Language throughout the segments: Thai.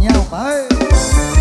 你。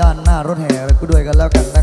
ด้านหน้ารถแห่ไปด้วยกันแล้วกัน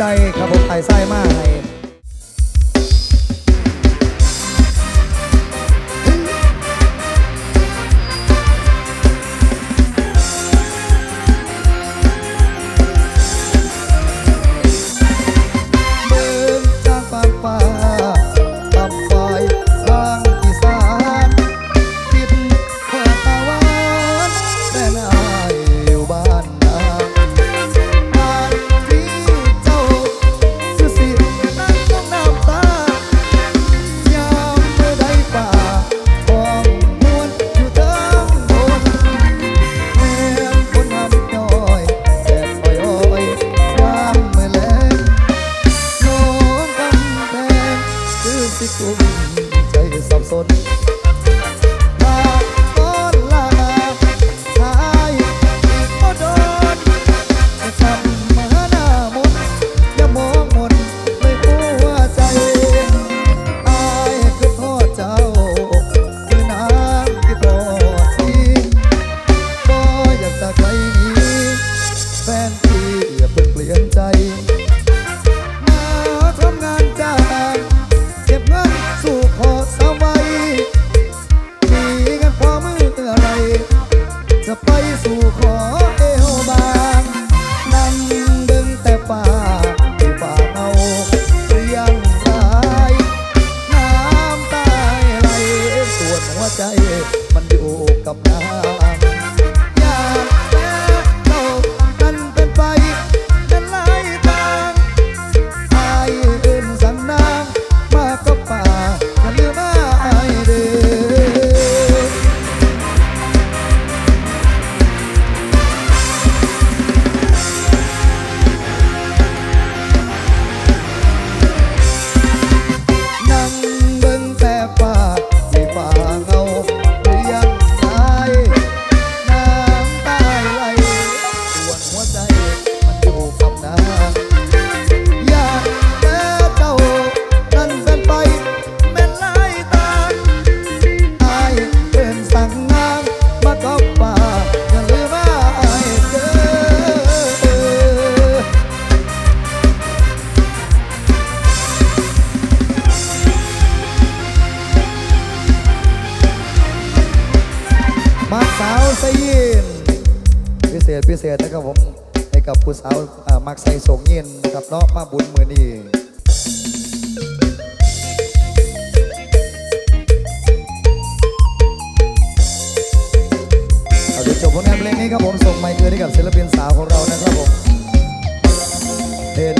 对 ษพิเศษนะครับผมให้กับผู้สาวมักใส่สงเย็นนะครับเนาะมาบุญมือนี่เอาเดี๋ยวจบผลงานเพลงนี้ครับผมส่งไมค์คืนให้กับศิลปินสาวของเรานะครับผมเห็น